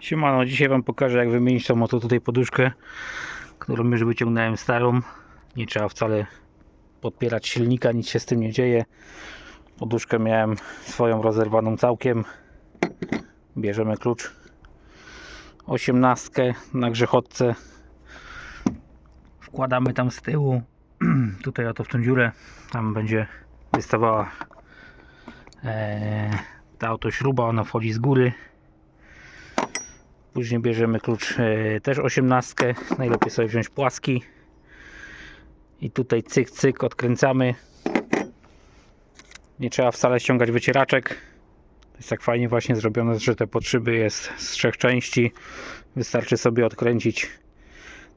Siemano, dzisiaj Wam pokażę jak wymienić tą oto tutaj poduszkę, którą już wyciągnąłem starą. Nie trzeba wcale podpierać silnika, nic się z tym nie dzieje. Poduszkę miałem swoją rozerwaną całkiem. Bierzemy klucz. Osiemnastkę na grzechotce. Wkładamy tam z tyłu. tutaj oto w tą dziurę. Tam będzie wystawała e, ta oto śruba, ona wchodzi z góry. Później bierzemy klucz e, też 18. Najlepiej sobie wziąć płaski. I tutaj cyk, cyk odkręcamy. Nie trzeba wcale ściągać wycieraczek. To jest tak fajnie właśnie zrobione, że te podszyby jest z trzech części. Wystarczy sobie odkręcić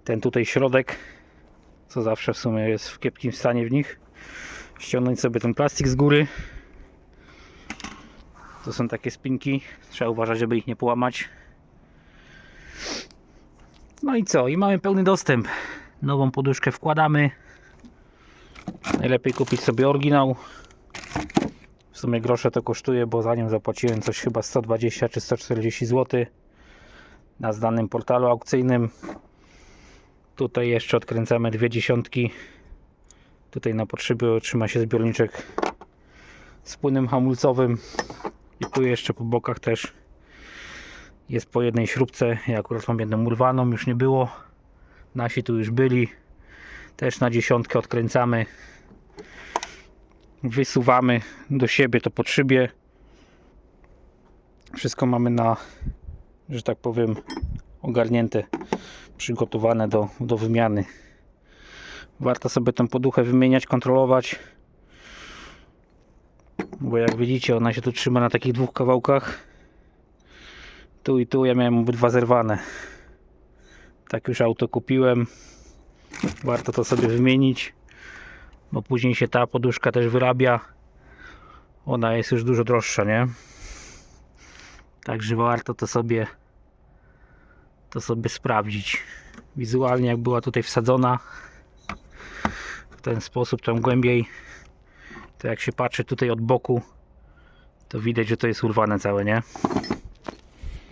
ten tutaj środek, co zawsze w sumie jest w kiepskim stanie w nich. Ściągnąć sobie ten plastik z góry. To są takie spinki. Trzeba uważać, żeby ich nie połamać. No i co? I mamy pełny dostęp. Nową poduszkę wkładamy. Najlepiej kupić sobie oryginał. W sumie grosze to kosztuje, bo za nią zapłaciłem coś chyba 120 czy 140 zł na znanym portalu aukcyjnym. Tutaj jeszcze odkręcamy dwie dziesiątki. Tutaj na potrzeby trzyma się zbiorniczek z płynem hamulcowym. I tu jeszcze po bokach też jest po jednej śrubce. Ja akurat mam jedną urwaną, już nie było. Nasi tu już byli. Też na dziesiątkę odkręcamy. Wysuwamy do siebie to pod szybie. Wszystko mamy na, że tak powiem, ogarnięte, przygotowane do, do wymiany. Warto sobie tę poduchę wymieniać, kontrolować. Bo jak widzicie, ona się tu trzyma na takich dwóch kawałkach. Tu i tu ja miałem obydwa zerwane. Tak już auto kupiłem. Warto to sobie wymienić, bo później się ta poduszka też wyrabia. Ona jest już dużo droższa, nie? Także warto to sobie to sobie sprawdzić. Wizualnie jak była tutaj wsadzona w ten sposób, tam głębiej, to jak się patrzy tutaj od boku, to widać, że to jest urwane całe, nie?